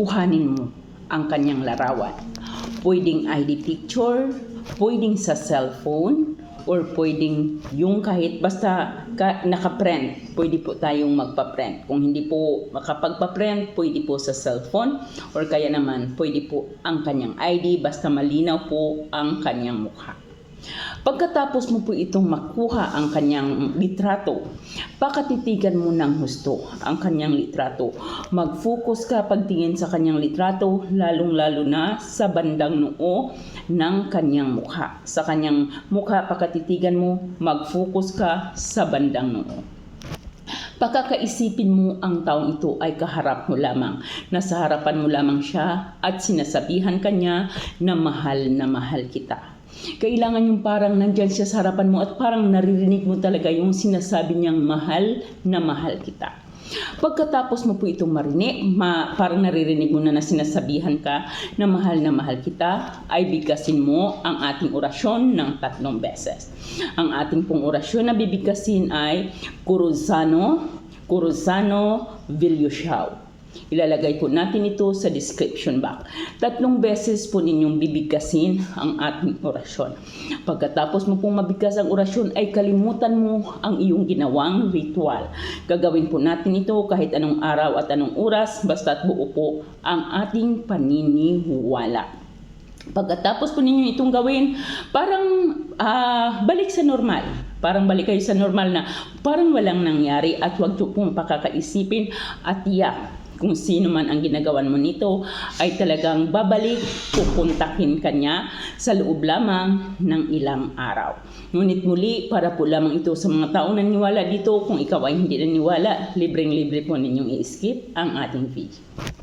kuhanin mo ang kanyang larawan. Pwedeng ID picture, pwedeng sa cellphone, or pwedeng yung kahit basta ka, naka-print, pwede po tayong magpa-print. Kung hindi po makapagpa-print, pwede po sa cellphone or kaya naman pwede po ang kanyang ID basta malinaw po ang kanyang mukha. Pagkatapos mo po itong makuha ang kanyang litrato, pakatitigan mo ng husto ang kanyang litrato. Mag-focus ka pagtingin sa kanyang litrato, lalong-lalo na sa bandang noo ng kanyang mukha. Sa kanyang mukha, pakatitigan mo, mag-focus ka sa bandang noo. Pagkakaisipin mo ang taong ito ay kaharap mo lamang. Nasa harapan mo lamang siya at sinasabihan kanya na mahal na mahal kita. Kailangan yung parang nandyan siya sa harapan mo at parang naririnig mo talaga yung sinasabi niyang mahal na mahal kita. Pagkatapos mo po itong marinig, ma, parang naririnig mo na na sinasabihan ka na mahal na mahal kita, ay bigkasin mo ang ating orasyon ng tatlong beses. Ang ating pong orasyon na bibigkasin ay Kuruzano, Kuruzano, Vilyushaw. Ilalagay po natin ito sa description box. Tatlong beses po ninyong bibigkasin ang ating orasyon. Pagkatapos mo pong mabigkas ang orasyon ay kalimutan mo ang iyong ginawang ritual. Gagawin po natin ito kahit anong araw at anong oras basta't buo po ang ating paniniwala. Pagkatapos po ninyo itong gawin, parang ah, balik sa normal. Parang balik kayo sa normal na parang walang nangyari at huwag niyo pong pakakaisipin at tiyak kung sino man ang ginagawan mo nito ay talagang babalik, pupuntahin kanya sa loob lamang ng ilang araw. Ngunit muli, para po lamang ito sa mga taong naniwala dito, kung ikaw ay hindi naniwala, libreng-libre po ninyong i-skip ang ating video.